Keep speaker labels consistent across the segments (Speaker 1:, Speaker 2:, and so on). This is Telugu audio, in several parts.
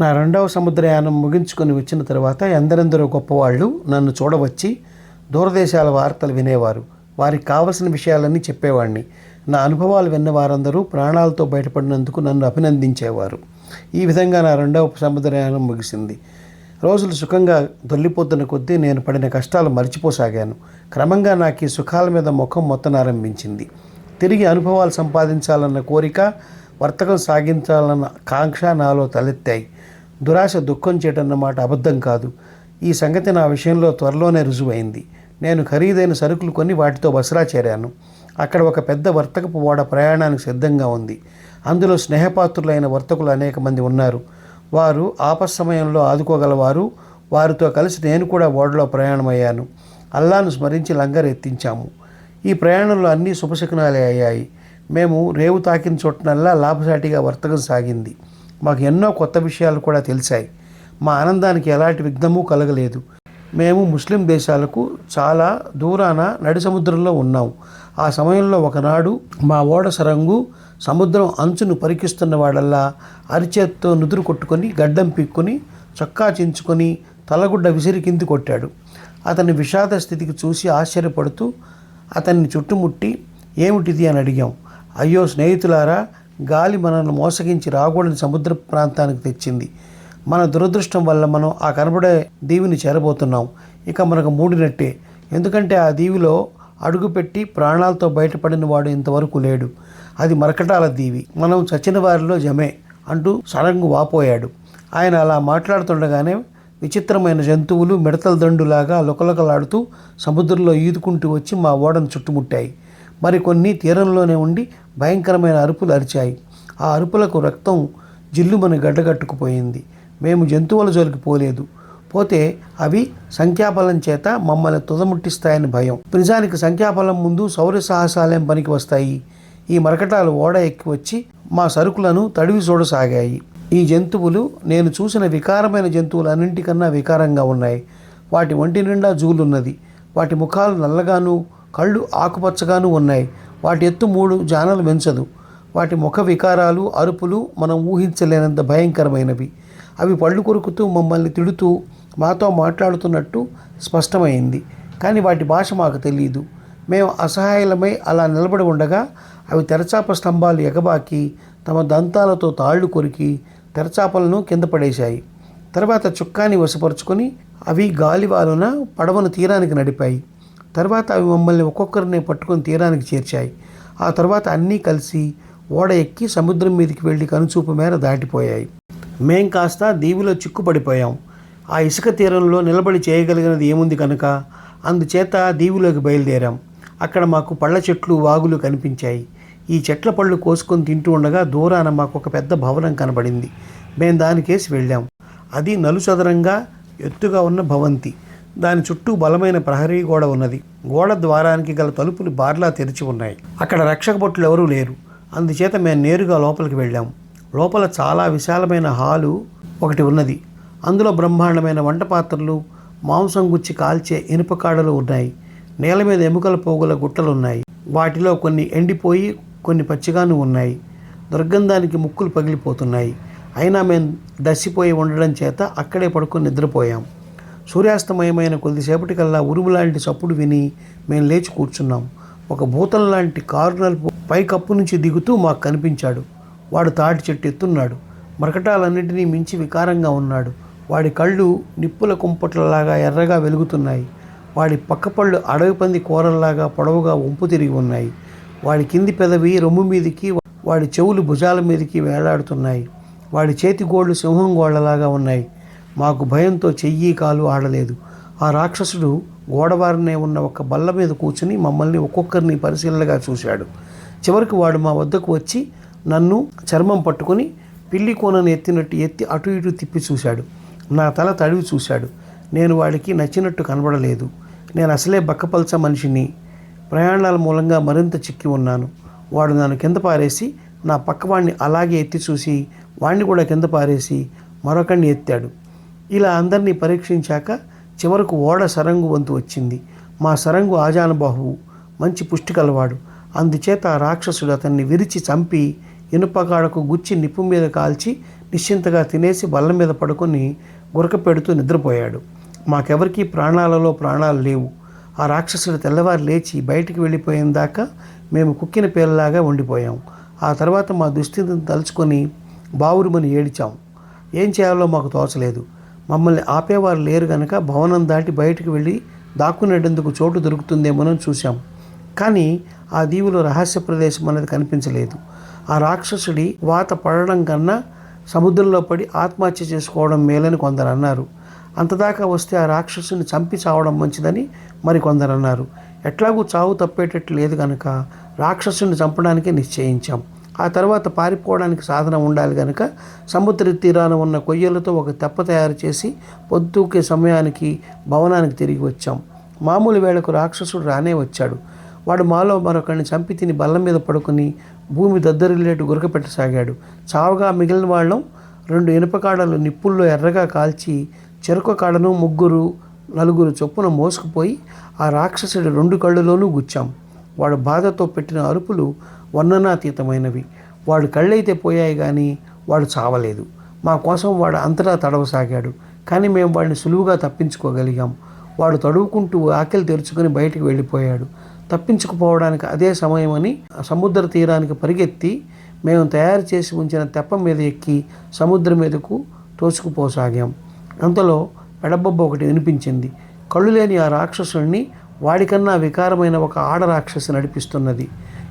Speaker 1: నా రెండవ సముద్రయానం ముగించుకొని వచ్చిన తర్వాత ఎందరెందరో గొప్పవాళ్ళు నన్ను చూడవచ్చి దూరదేశాల వార్తలు వినేవారు. వారికి కావలసిన విషయాలన్నీ చెప్పేవాడిని నా అనుభవాలు విన్న వారందరూ ప్రాణాలతో బయటపడినందుకు నన్ను అభినందించేవారు. ఈ విధంగా నా రెండవ సముద్రయానం ముగిసింది. రోజులు సుఖంగా దొల్లిపోతున్న కొద్దీ నేను పడిన కష్టాలు మర్చిపోసాగాను. క్రమంగా నాకు ఈ సుఖాల మీద ముఖం మొత్తనారంభించింది. తిరిగి అనుభవాలు సంపాదించాలన్న కోరిక వర్తకం సాగించాలన్న కాంక్ష నాలో తలెత్తాయి. దురాశ దుఃఖం చేయటన్నమాట అబద్ధం కాదు. ఈ సంగతి నా విషయంలో త్వరలోనే రుజువైంది. నేను ఖరీదైన సరుకులు కొని వాటితో బసరా చేరాను. అక్కడ ఒక పెద్ద వర్తకపు ఓడ ప్రయాణానికి సిద్ధంగా ఉంది. అందులో స్నేహపాత్రులైన వర్తకులు అనేక మంది ఉన్నారు. వారు ఆపస్ సమయంలో ఆదుకోగలవారు. వారితో కలిసి నేను కూడా ఓడలో ప్రయాణమయ్యాను. అల్లాను స్మరించి లంగర్ ఎత్తించాము. ఈ ప్రయాణంలో అన్నీ శుభశకునాలే అయ్యాయి. మేము రేవు తాకిన చోటనల్లా లాభసాటిగా వర్తకం సాగింది. మాకు ఎన్నో కొత్త విషయాలు కూడా తెలిసాయి. మా ఆనందానికి ఎలాంటి విఘ్నము కలగలేదు. మేము ముస్లిం దేశాలకు చాలా దూరాన నడి సముద్రంలో ఉన్నాం. ఆ సమయంలో ఒకనాడు మా ఓడ సరంగు సముద్రం అంచును పరికిస్తున్న వాడల్లా అరిచేత్తో నుదురు కొట్టుకొని గడ్డం పిక్కుని చొక్కా చించుకొని తలగుడ్డ విసిరి కింది కొట్టాడు. అతని విషాద స్థితికి చూసి ఆశ్చర్యపడుతూ అతన్ని చుట్టుముట్టి ఏమిటిది? అని అడిగాం. అయ్యో స్నేహితులారా గాలి మనల్ని మోసగించి రాకూడని సముద్ర ప్రాంతానికి తెచ్చింది. మన దురదృష్టం వల్ల మనం ఆ కనబడే దీవిని చేరబోతున్నాం. ఇక మనకు మూడినట్టే. ఎందుకంటే ఆ దీవిలో అడుగుపెట్టి ప్రాణాలతో బయటపడిన వాడు ఇంతవరకు లేడు. అది మరకటాల దీవి. మనం చచ్చిన వారిలో జమే అంటూ సడన్గా వాపోయాడు. ఆయన అలా మాట్లాడుతుండగానే విచిత్రమైన జంతువులు మిడతల దండులాగా లుకలుకలాడుతూ సముద్రంలో ఈదుకుంటూ వచ్చి మా ఓడను చుట్టుముట్టాయి. మరికొన్ని తీరంలోనే ఉండి భయంకరమైన అరుపులు అరిచాయి. ఆ అరుపులకు రక్తం జిల్లుమని గడ్డగట్టుకుపోయింది. మేము జంతువుల జోలికి పోలేదు. పోతే అవి సంఖ్యాబలం చేత మమ్మల్ని తుదముట్టిస్తాయని భయం. నిజానికి సంఖ్యాబలం ముందు శౌర్య సాహసాలేం పనికి వస్తాయి. ఈ మరకటాలు ఓడ ఎక్కి వచ్చి మా సరుకులను తడివి చూడసాగాయి. ఈ జంతువులు నేను చూసిన వికారమైన జంతువులన్నింటికన్నా వికారంగా ఉన్నాయి. వాటి ఒంటి నిండా జూలున్నది. వాటి ముఖాలు నల్లగాను కళ్ళు ఆకుపచ్చగాను ఉన్నాయి. వాటి ఎత్తు మూడు జానలు పెంచదు వాటి ముఖ వికారాలు అరుపులు మనం ఊహించలేనంత భయంకరమైనవి. అవి పళ్ళు కొరుకుతూ మమ్మల్ని తిడుతూ మాతో మాట్లాడుతున్నట్టు స్పష్టమైంది. కానీ వాటి భాష మాకు తెలియదు మేము అసహాయలమై అలా నిలబడి ఉండగా అవి తెరచాప స్తంభాలు ఎగబాకి తమ దంతాలతో తాళ్ళు కొరికి తెరచాపలను కింద పడేశాయి. తర్వాత చుక్కాని వశపరుచుకొని అవి గాలివాలున పడవను తీరానికి నడిపాయి. తర్వాత అవి మమ్మల్ని ఒక్కొక్కరిని పట్టుకొని తీరానికి చేర్చాయి. ఆ తర్వాత అన్నీ కలిసి ఓడ ఎక్కి సముద్రం మీదకి వెళ్ళి కనుచూపు మేర దాటిపోయాయి. మేం కాస్త దీవిలో చిక్కుపడిపోయాం. ఆ ఇసుక తీరంలో నిలబడి చేయగలిగినది ఏముంది కనుక? అందుచేత దీవిలోకి బయలుదేరాం. అక్కడ మాకు పళ్ళ చెట్లు వాగులు కనిపించాయి. ఈ చెట్ల పళ్ళు కోసుకొని తింటూ ఉండగా దూరాన మాకు ఒక పెద్ద భవనం కనబడింది. మేము దానికేసి వెళ్ళాం. అది నలుచదరంగా ఎత్తుగా ఉన్న భవంతి. దాని చుట్టూ బలమైన ప్రహరీ గోడ ఉన్నది. గోడ ద్వారానికి గల తలుపులు బార్లా తెరిచి ఉన్నాయి. అక్కడ రక్షక భటులు ఎవరూ లేరు. అందుచేత మేము నేరుగా లోపలికి వెళ్ళాం. లోపల చాలా విశాలమైన హాలు ఒకటి ఉన్నది. అందులో బ్రహ్మాండమైన వంట పాత్రలు మాంసం గుచ్చి కాల్చే ఇనుప కాడలు ఉన్నాయి. నేల మీద ఎముకల పోగుల గుట్టలు ఉన్నాయి వాటిలో కొన్ని ఎండిపోయి కొన్ని పచ్చిగాను ఉన్నాయి. దుర్గంధానికి ముక్కులు పగిలిపోతున్నాయి. అయినా మేము దసిపోయి ఉండడం చేత అక్కడే పడుకొని నిద్రపోయాం. సూర్యాస్తమయమైన కొద్దిసేపటికల్లా ఉరుము లాంటి చప్పుడు విని మేము లేచి కూర్చున్నాం. ఒక భూతం లాంటి కారు నలుపు నుంచి దిగుతూ మాకు కనిపించాడు. వాడు తాటి చెట్టు ఎత్తున్నాడు. మరకటాలన్నింటినీ మించి వికారంగా ఉన్నాడు. వాడి కళ్ళు నిప్పుల కుంపట్లలాగా ఎర్రగా వెలుగుతున్నాయి. వాడి పక్క పళ్ళు అడవి పంది కూరల్లాగా పొడవుగా వంపు తిరిగి ఉన్నాయి. వాడి కింది పెదవి రొమ్ము మీదికి వాడి చెవులు భుజాల మీదకి వేలాడుతున్నాయి. వాడి చేతి గోళ్ళు సింహం గోళ్ళలాగా ఉన్నాయి. మాకు భయంతో చెయ్యి కాలు ఆడలేదు. ఆ రాక్షసుడు గోడవారినే ఉన్న ఒక బల్ల మీద కూర్చుని మమ్మల్ని ఒక్కొక్కరిని పరిశీలనగా చూశాడు. చివరికి వాడు మా వద్దకు వచ్చి నన్ను చర్మం పట్టుకొని పిల్లి కోనను ఎత్తినట్టు ఎత్తి అటు ఇటు తిప్పి చూశాడు. నా తల తడివి చూశాడు. నేను వాడికి నచ్చినట్టు కనబడలేదు. నేను అసలే బక్కపల్చ మనిషిని. ప్రయాణాల మూలంగా మరింత చిక్కి ఉన్నాను. వాడు నన్ను కింద పారేసి నా పక్కవాడిని అలాగే ఎత్తి చూసి వాడిని కూడా కింద పారేసి మరొకడిని ఎత్తాడు. ఇలా అందరినీ పరీక్షించాక చివరకు ఓడ సరంగు వంతు వచ్చింది. మా సరంగు ఆజానుబాహువు మంచి పుష్టి కలవాడు అందుచేత ఆ రాక్షసుడు అతన్ని విరిచి చంపి ఇనుపగాడకు గుచ్చి నిప్పు మీద కాల్చి నిశ్చింతగా తినేసి బల్ల మీద పడుకొని గురక పెడుతూ నిద్రపోయాడు. మాకెవరికీ ప్రాణాలలో ప్రాణాలు లేవు. ఆ రాక్షసుడు తెల్లవారు లేచి బయటికి వెళ్ళిపోయిన దాకా మేము కుక్కిన పేర్లాగా ఉండిపోయాం. ఆ తర్వాత మా దుస్థితిని తలుచుకొని బావురుమని ఏడిచాం. ఏం చేయాలో మాకు తోచలేదు. మమ్మల్ని ఆపేవారు లేరు గనక భవనం దాటి బయటికి వెళ్ళి దాక్కునేటందుకు చోటు దొరుకుతుందేమోనని చూశాం. కానీ ఆ దీవులో రహస్య ప్రదేశం అనేది కనిపించలేదు. ఆ రాక్షసుడి వాత పడడం కన్నా సముద్రంలో పడి ఆత్మహత్య చేసుకోవడం మేలని కొందరు అన్నారు. అంతదాకా వస్తే ఆ రాక్షసుని చంపి చావడం మంచిదని మరి కొందరు అన్నారు. ఎట్లాగూ చావు తప్పేటట్లు లేదు కనుక రాక్షసుని చంపడానికే నిశ్చయించాం. ఆ తర్వాత పారిపోవడానికి సాధనం ఉండాలి కనుక సముద్ర తీరాన ఉన్న కొయ్యలతో ఒక తెప్ప తయారు చేసి పొద్దుకే సమయానికి భవనానికి తిరిగి వచ్చాం. మామూలు వేళకు రాక్షసుడు రానే వచ్చాడు. వాడు మాలో మరొకరిని చంపి తిని బల్ల మీద పడుకుని భూమి దద్దరిల్లేటు గురకపెట్టసాగాడు చావగా చావుగా మిగిలిన వాళ్ళం రెండు ఇనుపకాడలు నిప్పుల్లో ఎర్రగా కాల్చి చెరుకు కాడను ముగ్గురు నలుగురు చొప్పున మోసుకుపోయి ఆ రాక్షసుడి రెండు కళ్ళులోనూ గుచ్చాం. వాడు బాధతో పెట్టిన అరుపులు వర్ణనాతీతమైనవి వాడు కళ్ళైతే పోయాయి కానీ వాడు చావలేదు. మా కోసం వాడు అంతటా తడవసాగాడు. కానీ మేము వాడిని సులువుగా తప్పించుకోగలిగాం. వాడు తడువుకుంటూ ఆకలి తెరుచుకొని బయటికి వెళ్ళిపోయాడు. తప్పించుకుపోవడానికి అదే సమయమని సముద్ర తీరానికి పరిగెత్తి మేము తయారు చేసి ఉంచిన తెప్ప మీద ఎక్కి సముద్రం మీదకు తోసుకుపోసాగాం. అంతలో పెడబొబ్బ ఒకటి వినిపించింది. కళ్ళు లేని ఆ రాక్షసుడిని వాడికన్నా వికారమైన ఒక ఆడ రాక్షసి నడిపిస్తున్నది.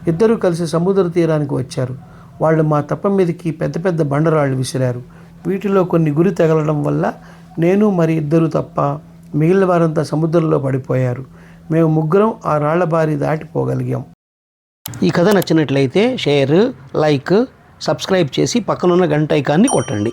Speaker 1: ఇద్దరూ కలిసి సముద్ర తీరానికి వచ్చారు. వాళ్ళు మా తప్ప మీదకి పెద్ద పెద్ద బండరాళ్ళు విసిరారు. వీటిలో కొన్ని గురి తగలడం వల్ల నేను మరి ఇద్దరు తప్ప మిగిలిన వారంతా సముద్రంలో పడిపోయారు. మేము ముగ్గురం ఆ రాళ్ళ బారి దాటిపోగలిగాం ఈ కథ నచ్చినట్లయితే షేర్ లైక్ సబ్స్క్రైబ్ చేసి పక్కనున్న గంట ఐకాన్ని కొట్టండి.